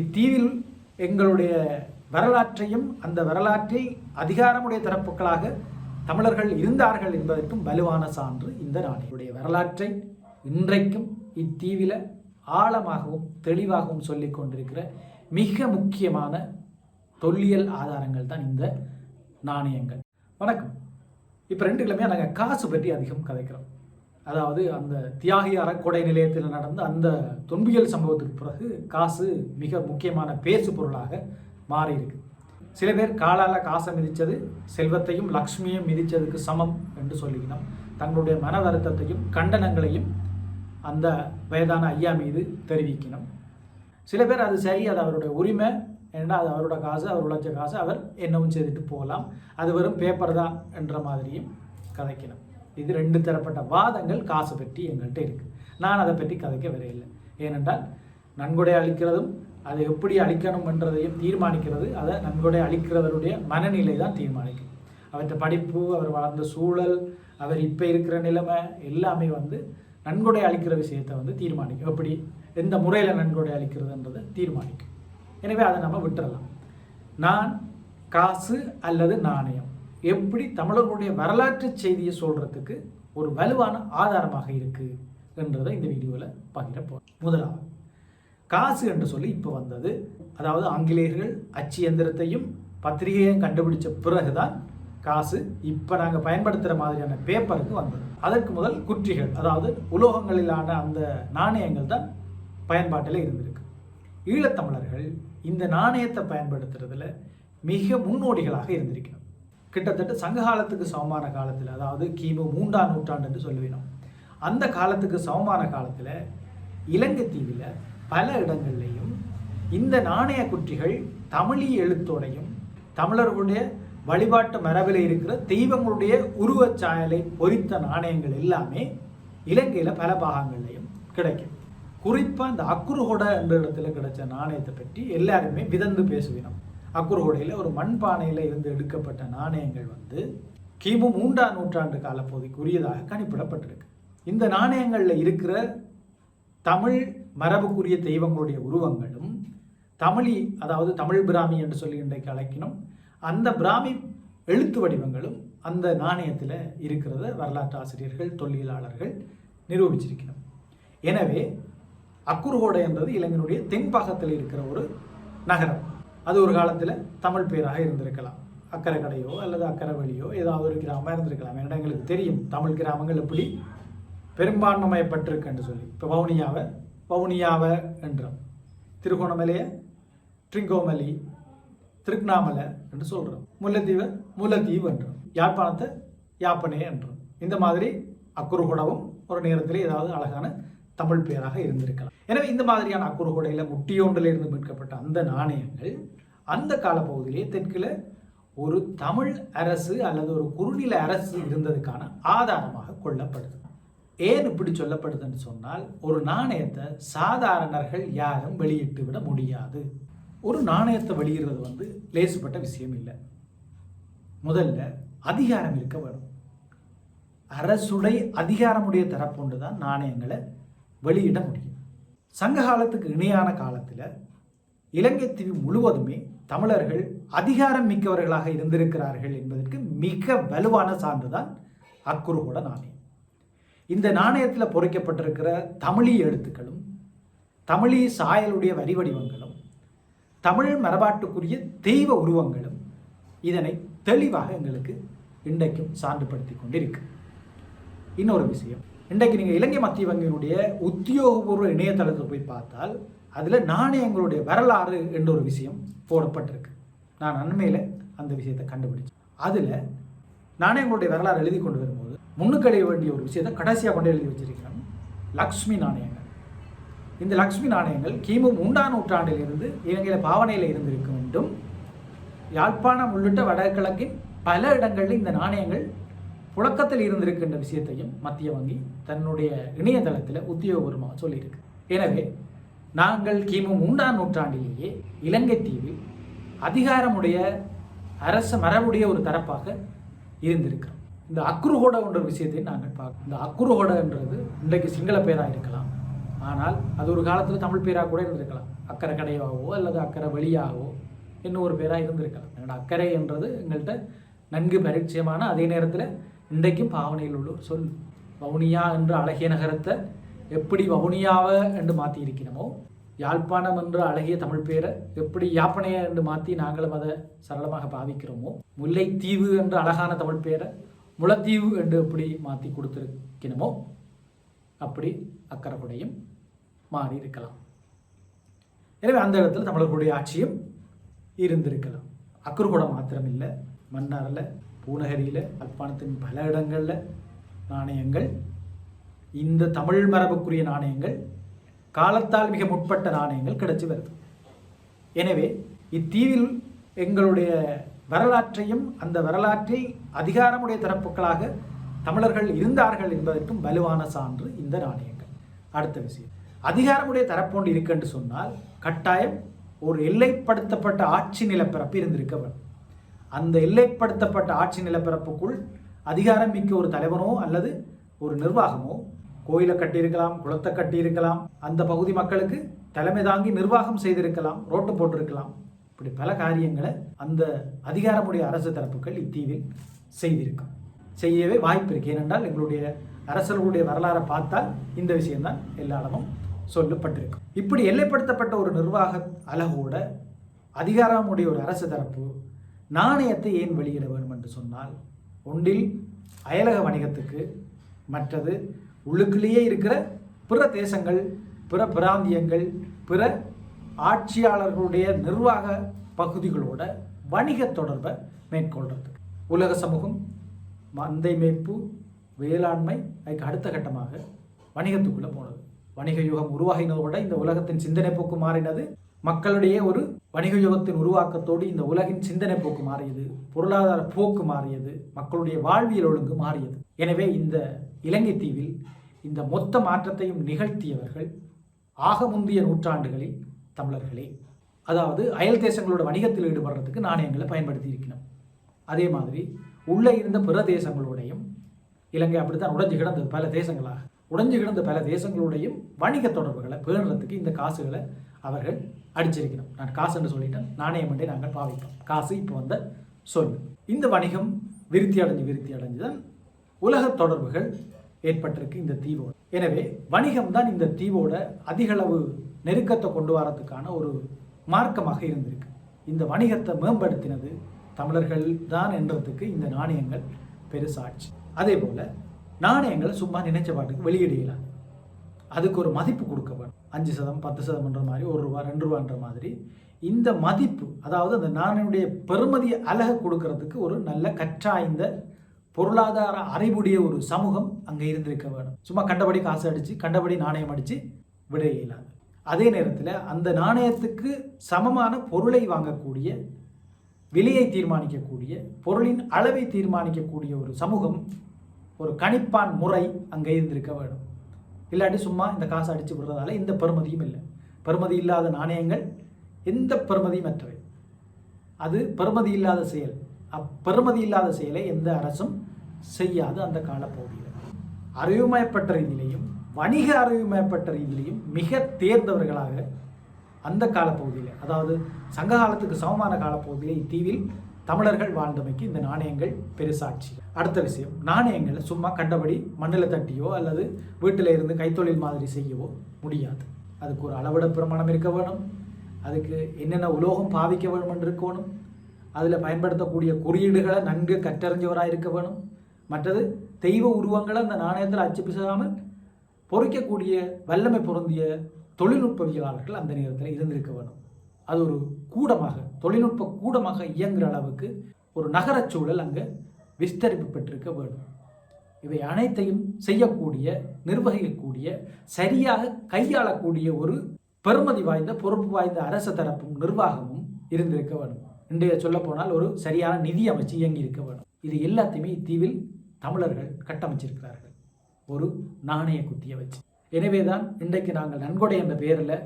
இத்தீவில் எங்களுடைய வரலாற்றையும் அந்த வரலாற்றை அதிகாரமுடைய தரப்புகளாக தமிழர்கள் இருந்தார்கள் என்பதற்கும் வலுவான சான்று இந்த நாடுடைய வரலாற்றை இன்றைக்கும் இத்தீவில் ஆழமாகவும் தெளிவாகவும் சொல்லிக் கொண்டிருக்கிற மிக முக்கியமான தொல்லியல் ஆதாரங்கள் தான் இந்த நாணயங்கள். வணக்கம். இப்போ ரெண்டு கிழமையாக நாங்கள் காசு பற்றி அதிகம் கதைக்கிறோம். அதாவது அந்த தியாகி அறக்கொடை நிலையத்தில் நடந்த அந்த தொன்பியல் சம்பவத்துக்கு பிறகு காசு மிக முக்கியமான பேசு பொருளாக மாறியிருக்கு. சில பேர் காலால் காசை மிதித்தது செல்வத்தையும் லக்ஷ்மியும் மிதித்ததுக்கு சமம் என்று சொல்லிக்கணும். தங்களுடைய மன வருத்தத்தையும் கண்டனங்களையும் அந்த வயதான ஐயா மீது தெரிவிக்கணும். சில பேர் அது சரி அது அவருடைய உரிமை. ஏன்னா அது அவரோட காசு அவர் உழைச்ச காசு அவர் என்னவும் செய்துட்டு போகலாம். அது வெறும் பேப்பர் தான் என்ற மாதிரியும் கதைக்கணும். இது ரெண்டு தரப்பட்ட வாதங்கள் காசு பற்றி எங்கள்கிட்ட இருக்குது நான் அதை பற்றி கதைக்க வரையில்லை ஏனென்றால் நன்கொடை அளிக்கிறதும் அதை எப்படி அளிக்கணும் என்றதையும் தீர்மானிக்கிறது அதை நன்கொடை அளிக்கிறவருடைய மனநிலை தான் தீர்மானிக்கும். அவற்றை படிப்பு அவர் வளர்ந்த சூழல் அவர் இப்போ இருக்கிற நிலைமை எல்லாமே வந்து நன்கொடை அளிக்கிற விஷயத்தை வந்து தீர்மானிக்கும். எப்படி? எந்த முறையில் நன்கொடை அளிக்கிறதுன்றதை தீர்மானிக்கும். எனவே அதை நம்ம விட்டுறலாம். நான் காசு அல்லது நாணயம். எப்படி தமிழர்களுடைய வரலாற்று செய்தியை சொல்கிறதுக்கு ஒரு வலுவான ஆதாரமாக இருக்குது என்றதை இந்த வீடியோவில் பகிர போகிறோம் முதலாவது காசு என்று சொல்லி இப்போ வந்தது. அதாவது ஆங்கிலேயர்கள் அச்சு எந்திரத்தையும் பத்திரிகையையும் கண்டுபிடிச்ச பிறகுதான் காசு இப்போ நாங்கள் பயன்படுத்துகிற மாதிரியான பேப்பருக்கு வந்தது. அதற்கு முதல் குற்றிகள் அதாவது உலோகங்களிலான அந்த நாணயங்கள் தான் பயன்பாட்டில் இருந்திருக்கு. ஈழத்தமிழர்கள் இந்த நாணயத்தை பயன்படுத்துறதுல மிக முன்னோடிகளாக இருந்திருக்கிறார் கிட்டத்தட்ட சங்ககாலத்துக்கு சமமான காலத்தில் அதாவது கிமு மூன்றாம் நூற்றாண்டு என்று சொல்லுவினோம் அந்த காலத்துக்கு சமமான காலத்தில் இலங்கை தீவில் பல இடங்கள்லையும் இந்த நாணய குற்றிகள் தமிழி எழுத்தோடையும் தமிழர்களுடைய வழிபாட்டு மரபில் இருக்கிற தெய்வங்களுடைய உருவச் சாயலை பொறித்த நாணயங்கள் எல்லாமே இலங்கையில் பல பாகங்கள்லையும் கிடைக்கும். குறிப்பாக இந்த அக்குருகொடை என்ற இடத்துல கிடைச்ச நாணயத்தை பற்றி எல்லாருமே விதந்து பேசுவினோம் அக்குருகொடையில் ஒரு மண்பானையில் இருந்து எடுக்கப்பட்ட நாணயங்கள் வந்து கிமு மூன்றாம் நூற்றாண்டு காலப்பகுதிக்கு உரியதாக கணிப்பிடப்பட்டிருக்கு. இந்த நாணயங்களில் இருக்கிற தமிழ் மரபுக்குரிய தெய்வங்களுடைய உருவங்களும் தமிழி அதாவது தமிழ் பிராமி என்று சொல்லி இன்றைக்கு அழைக்கணும் அந்த பிராமி எழுத்து வடிவங்களும் அந்த நாணயத்தில் இருக்கிறத வரலாற்று ஆசிரியர்கள் தொல்லியலாளர்கள் நிரூபிச்சிருக்கணும் எனவே அக்குர்கோடை என்றது இலங்கையினுடைய தென்பாகத்தில் இருக்கிற ஒரு நகரம். அது ஒரு காலத்தில் தமிழ் பேராக இருந்திருக்கலாம். அக்கரை கடையோ அல்லது அக்கரை வழியோ ஏதாவது ஒரு கிராமமாக இருந்திருக்கலாம். ஏன்னா எங்களுக்கு தெரியும் தமிழ் கிராமங்கள் எப்படி பெரும்பான்மையப்பட்டிருக்குன்னு சொல்லி. இப்போ வவுனியாவை வவுனியாவை என்றோம். திருகோணமலையை ட்ரிங்கோமலி திருக்னாமலை என்று சொல்கிறோம் முல்லைத்தீவை முல்லைத்தீவு என்றோம். யாழ்ப்பாணத்தை யாப்பனே என்றோம். இந்த மாதிரி அக்குறுகுடவும் ஒரு நேரத்தில் ஏதாவது அழகான தமிழ் பெயராக இருந்திருக்கலாம். எனவே இந்த மாதிரியான அக்குறுகுடையில் முட்டியோண்டிலிருந்து மீட்கப்பட்ட அந்த நாணயங்கள் அந்த காலப்பகுதியிலே தெற்கில் ஒரு தமிழ் அரசு அல்லது ஒரு குறுநில அரசு இருந்ததுக்கான ஆதாரமாக கொள்ளப்படுது. ஏன் இப்படி சொல்லப்படுதுன்னு சொன்னால் ஒரு நாணயத்தை சாதாரணர்கள் யாரும் வெளியிட்டு விட முடியாது. ஒரு நாணயத்தை வெளியிடுறது வந்து லேசுப்பட்ட விஷயம் இல்லை. முதல்ல அதிகாரம் இருக்க வேணும். அரசுடை அதிகாரமுடைய தரப்புண்டு தான் நாணயங்களை வெளியிட முடியும். சங்க காலத்துக்கு இணையான காலத்தில் இலங்கை தீவு முழுவதுமே தமிழர்கள் அதிகாரம் மிக்கவர்களாக இருந்திருக்கிறார்கள் என்பதற்கு மிக வலுவான சான்றுதான் அக்குறுகூட நாணயம். இந்த நாணயத்தில் பொறிக்கப்பட்டிருக்கிற தமிழி எழுத்துக்களும் தமிழி சாயலுடைய வரி வடிவங்களும் தமிழ் மரபாட்டுக்குரிய தெய்வ உருவங்களும் இதனை தெளிவாக எங்களுக்கு இன்றைக்கும் சான்றுபடுத்தி கொண்டிருக்கு. இன்னொரு விஷயம். இன்றைக்கு நீங்கள் இலங்கை மத்திய வங்கியினுடைய உத்தியோகபூர்வ இணையதளத்தில் போய் பார்த்தால் அதில் நாணயங்களுடைய வரலாறு என்ற ஒரு விஷயம் போடப்பட்டிருக்கு. நான் அண்மையில் அந்த விஷயத்தை கண்டுபிடிச்சேன். அதில் நாணயங்களுடைய வரலாறு எழுதி கொண்டு வரும்போது முன்னுக்கு வேண்டிய ஒரு விஷயத்தை கடைசியாக கொண்டு எழுதி வச்சிருக்கிறேன். லக்ஷ்மி நாணயங்கள். இந்த லக்ஷ்மி நாணயங்கள் கிமு மூன்றாம் நூற்றாண்டிலிருந்து இலங்கையில் பாவனையில் இருந்திருக்க வேண்டும். யாழ்ப்பாணம் உள்ளிட்ட வடகிழக்கின் பல இடங்களில் இந்த நாணயங்கள் புழக்கத்தில் இருந்திருக்கின்ற விஷயத்தையும் மத்திய வங்கி தன்னுடைய இணையதளத்தில் உத்தியோகபூர்வமாக சொல்லியிருக்கு. எனவே நாங்கள் கிமு மூன்றாம் நூற்றாண்டிலேயே இலங்கை தீவில் அதிகாரமுடைய அரச மரபுடைய ஒரு தரப்பாக இருந்திருக்கிறோம். இந்த அக்குருகோட என்ற விஷயத்தை நாங்கள் பார்க்கணும் இந்த அக்குருகோடன்றது இன்றைக்கு சிங்கள பேராக இருக்கலாம். ஆனால் அது ஒரு காலத்தில் தமிழ் பேராக கூட இருந்திருக்கலாம். அக்கறை கடையாகவோ அல்லது அக்கறை வெளியாகவோ இன்னும் ஒரு பேராக இருந்திருக்கலாம். என்னோட அக்கறை என்றது எங்கள்கிட்ட நன்கு பரிச்சயமான அதே நேரத்தில் இன்றைக்கும் பாவனையில் உள்ள ஒரு சொல் வவுனியா என்ற அழகிய நகரத்தை எப்படி வவுனியாவை என்று மாற்றி இருக்கிறோமோ யாழ்ப்பாணம் என்ற அழகிய தமிழ் பேரை எப்படி யாப்பனைய என்று மாற்றி நாங்களும் அதை சரளமாக பாவிக்கிறோமோ முல்லைத்தீவு என்ற அழகான தமிழ் பேரை முளத்தீவு என்று எப்படி மாற்றி கொடுத்துருக்கணுமோ அப்படி அக்கறைக்குடையும் மாறி இருக்கலாம். எனவே அந்த இடத்துல தமிழர்களுடைய ஆட்சியும் இருந்திருக்கலாம். அக்கறுகுடம் மாத்திரம் இல்லை மன்னாரில் பூநகரியில் அல்பானத்தின் பல இடங்களில் நாணயங்கள் இந்த தமிழ் மரபுக்குரிய நாணயங்கள் காலத்தால் மிக முற்பட்ட நாணயங்கள் கிடைச்சி வருது. எனவே இத்தீவில் எங்களுடைய வரலாற்றையும் அந்த வரலாற்றை அதிகாரமுடைய தரப்புகளாக தமிழர்கள் இருந்தார்கள் என்பதற்கும் வலுவான சான்று இந்த நாணயங்கள். அடுத்த விஷயம். அதிகாரமுடைய தரப்போன்று இருக்குன்னு சொன்னால் கட்டாயம் ஒரு எல்லைப்படுத்தப்பட்ட ஆட்சி நிலப்பரப்பு இருந்திருக்க வேண்டும். அந்த எல்லைப்படுத்தப்பட்ட ஆட்சி நிலப்பரப்புக்குள் அதிகாரம் மிக்க ஒரு தலைவனோ அல்லது ஒரு நிர்வாகமோ? கோயிலை கட்டியிருக்கலாம் குளத்தை கட்டியிருக்கலாம் அந்த பகுதி மக்களுக்கு தலைமை தாங்கி நிர்வாகம் செய்திருக்கலாம் ரோட்டு போட்டிருக்கலாம். இப்படி பல காரியங்களை அந்த அதிகாரமுடைய அரசு தரப்புகள் இத்தீவில் செய்திருக்கும் செய்யவே வாய்ப்பு இருக்கு. ஏனென்றால் எங்களுடைய அரசர்களுடைய வரலாறை பார்த்தால் இந்த விஷயம்தான் எல்லா இடமும் சொல்லப்பட்டிருக்கும் இப்படி எல்லைப்படுத்தப்பட்ட ஒரு நிர்வாக அலகோட அதிகாரமுடைய ஒரு அரசு தரப்பு நாணயத்தை ஏன் வெளியிட வேண்டும் என்று சொன்னால் ஒன்றில் அயலக வணிகத்துக்கு மற்றது உள்ளுக்குள்ளேயே இருக்கிற பிற தேசங்கள் பிற பிராந்தியங்கள் பிற ஆட்சியாளர்களுடைய நிர்வாக பகுதிகளோட வணிக தொடர்பை மேற்கொள்கிறதுக்கு உலக சமூகம் மந்தை மேய்ப்பு வேளாண்மை அதுக்கு அடுத்த கட்டமாக வணிகத்துக்குள்ளே போனது. வணிக யுகம் உருவாகினதோட இந்த உலகத்தின் சிந்தனை போக்கு மாறினது மக்களுடைய ஒரு வணிக யுகத்தின் உருவாக்கத்தோடு இந்த உலகின் சிந்தனை போக்கு மாறியது பொருளாதார போக்கு மாறியது மக்களுடைய வாழ்வியல் ஒழுங்கு மாறியது. எனவே இந்த இலங்கை தீவில் இந்த மொத்த மாற்றத்தையும் நிகழ்த்தியவர்கள் ஆக முந்தைய நூற்றாண்டுகளில் தமிழர்களே. அதாவது அயல் தேசங்களோட வணிகத்தில் ஈடுபடுறதுக்கு நாணயங்களை பயன்படுத்தி இருக்கணும் அதே மாதிரி உள்ளே இருந்த பிற தேசங்களோடையும் இலங்கை அப்படித்தான் உடைஞ்சு கிடந்தது பல தேசங்களாக. உடைஞ்சு கிடந்த பல தேசங்களுடையும் வணிக தொடர்புகளை பேணுறதுக்கு இந்த காசுகளை அவர்கள் அடிச்சிருக்கணும். நான் காசுன்னு சொல்லிட்டேன். நாணயம் என்றே நாங்கள் பாவிப்போம். காசு இப்போ வந்த சொல். இந்த வணிகம் விருத்தி அடைஞ்சு விருத்தி அடைஞ்சு தான் உலக தொடர்புகள் ஏற்பட்டிருக்கு இந்த தீவோடு. எனவே வணிகம் தான் இந்த தீவோட அதிகளவு நெருக்கத்தை கொண்டு வரதுக்கான ஒரு மார்க்கமாக இருந்திருக்கு. இந்த வணிகத்தை மேம்படுத்தினது தமிழர்கள் தான் என்றதுக்கு இந்த நாணயங்கள் பெருசாட்சி அதே போல நாணயங்களை சும்மா நினைச்ச பாட்டுக்கு வெளியிடலாம் அதுக்கு ஒரு மதிப்பு கொடுக்க வேணும் அஞ்சு சதம் பத்து சதம்ன்ற மாதிரி ஒரு ரூபா ரெண்டு ரூபான்ற மாதிரி. இந்த மதிப்பு அதாவது அந்த நாணயனுடைய பெருமதியை அழக கொடுக்கறதுக்கு ஒரு நல்ல கற்றாய்ந்த பொருளாதார அறிவுடைய ஒரு சமூகம் அங்கே இருந்திருக்க வேணும் சும்மா கண்டபடி காசு அடித்து கண்டபடி நாணயம் அடித்து விட இயலாது அதே நேரத்தில் அந்த நாணயத்துக்கு சமமான பொருளை வாங்கக்கூடிய விலையை தீர்மானிக்கக்கூடிய பொருளின் அளவை தீர்மானிக்கக்கூடிய ஒரு சமூகம் ஒரு கணிப்பான் முறை அங்கே இருந்திருக்க வேண்டும். இல்லாட்டி சும்மா இந்த காசை அடித்து விடுறதால எந்த பெருமதியும் இல்லை. பெருமதி இல்லாத நாணயங்கள் எந்த பெருமதியும் அற்றவை. அது பெருமதி இல்லாத செயல். அப்பெருமதி இல்லாத செயலை எந்த அரசும் செய்யாது அந்த காலப்பகுதியில். அறிவுமயப்பட்ட ரீதியிலையும் வணிக அறிவுமயப்பட்ட ரீதியிலையும் மிக தேர்ந்தவர்களாக அந்த காலப்பகுதியில் அதாவது சங்க காலத்துக்கு சமமான காலப்பகுதியில் இத்தீவில் தமிழர்கள் வாழ்ந்தமைக்கு இந்த நாணயங்கள் பெருசாட்சி. அடுத்த விஷயம் நாணயங்களை சும்மா கண்டபடி மண்ணில் தட்டியோ அல்லது வீட்டில் இருந்து கைத்தொழில் மாதிரி செய்யவோ முடியாது. அதுக்கு ஒரு அளவிட பிரமாணம் இருக்க வேணும். அதுக்கு என்னென்ன உலோகம் பாவிக்க வேணும் என்று இருக்கணும் அதில் பயன்படுத்தக்கூடிய குறியீடுகளை நன்கு கற்றறிஞ்சவராக இருக்க வேணும். மற்றது தெய்வ உருவங்களை அந்த நாணயத்தில் அச்சு பிசாமல் பொறிக்கக்கூடிய வல்லமை பொருந்திய தொழில்நுட்பவியலாளர்கள் அந்த நேரத்தில் இருந்திருக்க வேணும். அது ஒரு கூடமாக தொழில்நுட்ப கூடமாக இயங்குகிற அளவுக்கு ஒரு நகரச் சூழல் அங்கே விஸ்தரிப்பு பெற்றிருக்க வேண்டும். இவை அனைத்தையும் செய்யக்கூடிய நிர்வகிக்கக்கூடிய சரியாக கையாளக்கூடிய ஒரு பெருமதி வாய்ந்த பொறுப்பு வாய்ந்த அரச தரப்பும் நிர்வாகமும் இருந்திருக்க வேண்டும். இன்றைய சொல்லப்போனால் ஒரு சரியான நிதி அமைச்சு இயங்கி இருக்க வேண்டும். இது எல்லாத்தையுமே இத்தீவில் தமிழர்கள் கட்டமைச்சிருக்கிறார்கள். ஒரு நாணய குத்திய வச்சு. எனவே தான் இன்றைக்கு நாங்கள் நன்கொடை என்ற பெயரில்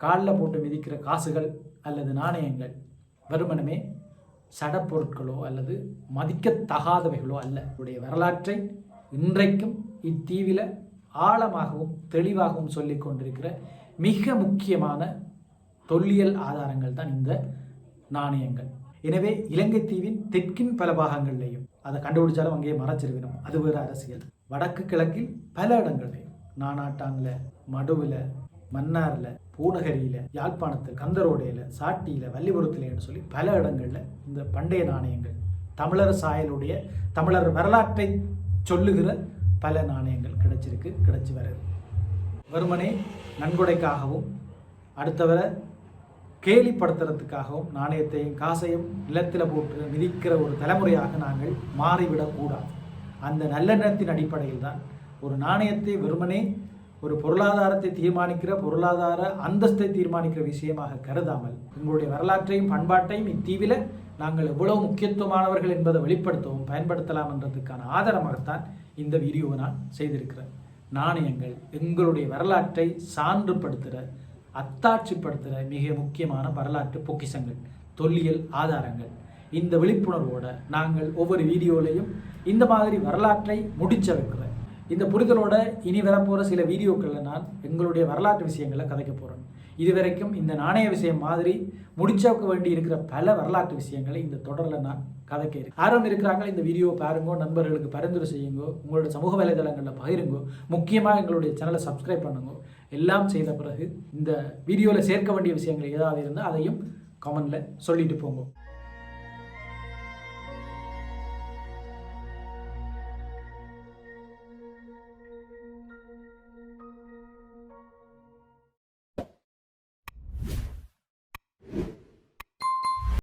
காலில் போட்டு மிதிக்கிற காசுகள் அல்லது நாணயங்கள் வருமனமே சடப்பொருட்களோ அல்லது மதிக்கத்தகாதவைகளோ அல்ல. உடைய வரலாற்றை இன்றைக்கும் இத்தீவில் ஆழமாகவும் தெளிவாகவும் சொல்லி கொண்டிருக்கிற மிக முக்கியமான தொல்லியல் ஆதாரங்கள் தான் இந்த நாணயங்கள். எனவே இலங்கை தீவின் தெற்கின் பல பாகங்கள்லையும் அதை கண்டுபிடிச்சாலும் அங்கேயே மறைச்சிருக்கணும் அது வேறு அரசியல். வடக்கு கிழக்கில் பல இடங்கள்லையும் நானாட்டாங்கில் மடுவில் மன்னாரில் பூநகரியில் யாழ்ப்பாணத்தில் கந்தரோடையில் சாட்டியில் வள்ளிபுரத்திலேன்னு சொல்லி பல இடங்களில் இந்த பண்டைய நாணயங்கள் தமிழர் சாயலுடைய தமிழர் வரலாற்றை சொல்லுகிற பல நாணயங்கள் கிடைச்சிருக்கு கிடைச்சி வருது. வெறுமனே நன்கொடைக்காகவும் அடுத்தவரை கேலிப்படுத்துறதுக்காகவும் நாணயத்தையும் காசையும் நிலத்தில் போட்டு மிதிக்கிற ஒரு தலைமுறையாக நாங்கள் மாறிவிடக்கூடாது. அந்த நல்லெண்ணத்தின் அடிப்படையில் தான் ஒரு நாணயத்தை வெறுமனே ஒரு பொருளாதாரத்தை தீர்மானிக்கிற பொருளாதார அந்தஸ்தை தீர்மானிக்கிற விஷயமாக கருதாமல் எங்களுடைய வரலாற்றையும் பண்பாட்டையும் இத்தீவில் நாங்கள் எவ்வளவு முக்கியத்துவமானவர்கள் என்பதை வெளிப்படுத்தவும் பயன்படுத்தலாம் என்றதுக்கான ஆதாரமாகத்தான் இந்த வீடியோவை நான் செய்திருக்கிறேன். நாணயங்கள் எங்களுடைய வரலாற்றை சான்றுபடுத்துகிற அத்தாட்சிப்படுத்துகிற மிக முக்கியமான வரலாற்று பொக்கிஷங்கள் தொல்லியல் ஆதாரங்கள். இந்த விழிப்புணர்வோடு நாங்கள் ஒவ்வொரு வீடியோலையும் இந்த மாதிரி வரலாற்றை முடிச்ச இந்த புரிதலோட இனி வரப்போகிற சில வீடியோக்களில் நான் எங்களுடைய வரலாற்று விஷயங்களை கதைக்க போகிறேன் இதுவரைக்கும் இந்த நாணய விஷயம் மாதிரி முடிச்சாக்க வேண்டி இருக்கிற பல வரலாற்று விஷயங்களை இந்த தொடரில் நான் கதைக்க இருக்கேன். ஆர்வம் இருக்கிறாங்க இந்த வீடியோ பாருங்கோ நண்பர்களுக்கு பரிந்துரை செய்யுங்கோ உங்களோட சமூக வலைதளங்களில் பகிருங்கோ முக்கியமாக எங்களுடைய சேனலை சப்ஸ்கிரைப் பண்ணுங்கோ எல்லாம் செய்த பிறகு இந்த வீடியோவில் சேர்க்க வேண்டிய விஷயங்கள் ஏதாவது இருந்தால் அதையும் கமெண்டில் சொல்லிட்டு போங்க.